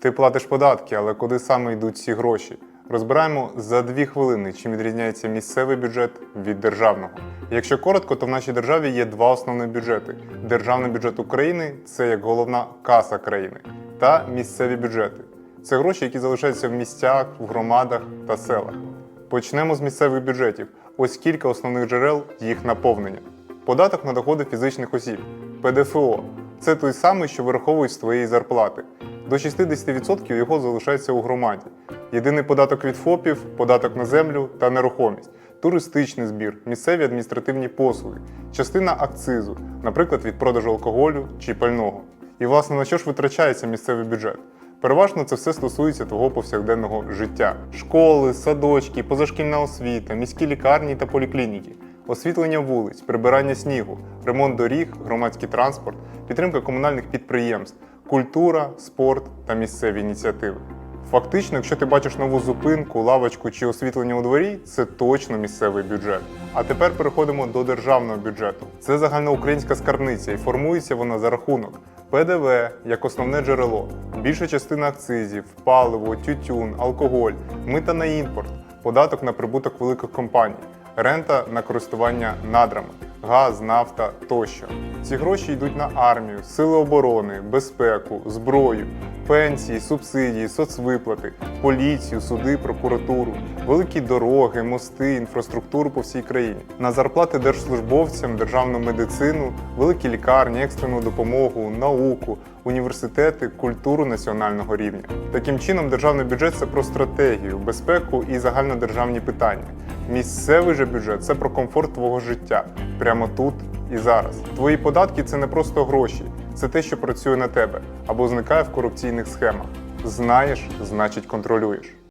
Ти платиш податки, але куди саме йдуть ці гроші? Розбираємо за дві хвилини, чим відрізняється місцевий бюджет від державного. Якщо коротко, то в нашій державі є два основні бюджети: державний бюджет України це як головна каса країни, та місцеві бюджети. Це гроші, які залишаються в місцях, в громадах та селах. Почнемо з місцевих бюджетів. Ось кілька основних джерел їх наповнення. Податок на доходи фізичних осіб ПДФО. Це той самий, що вираховують з твоєї зарплати. До 60% його залишається у громаді. Єдиний податок від ФОПів, податок на землю та нерухомість, туристичний збір, місцеві адміністративні послуги, частина акцизу, наприклад, від продажу алкоголю чи пального. І власне на що ж витрачається місцевий бюджет? Переважно це все стосується твого повсякденного життя: школи, садочки, позашкільна освіта, міські лікарні та поліклініки, освітлення вулиць, прибирання снігу, ремонт доріг, громадський транспорт, підтримка комунальних підприємств, культура, спорт та місцеві ініціативи. Фактично, якщо ти бачиш нову зупинку, лавочку чи освітлення у дворі, це точно місцевий бюджет. А тепер переходимо до державного бюджету. Це загальноукраїнська скарбниця і формується вона за рахунок ПДВ як основне джерело, більша частина акцизів, паливо, тютюн, алкоголь, мита на імпорт, податок на прибуток великих компаній, рента на користування надрами, газ, нафта тощо. Ці гроші йдуть на армію, сили оборони, безпеку, зброю, пенсії, субсидії, соцвиплати, поліцію, суди, прокуратуру, великі дороги, мости, інфраструктуру по всій країні, на зарплати держслужбовцям, державну медицину, великі лікарні, екстрену допомогу, науку, університети, культуру національного рівня. Таким чином, державний бюджет це про стратегію, безпеку і загальнодержавні питання. Місцевий же бюджет це про комфорт твого життя прямо тут і зараз. Твої податки це не просто гроші, це те, що працює на тебе або зникає в корупційних схемах. Знаєш, значить контролюєш.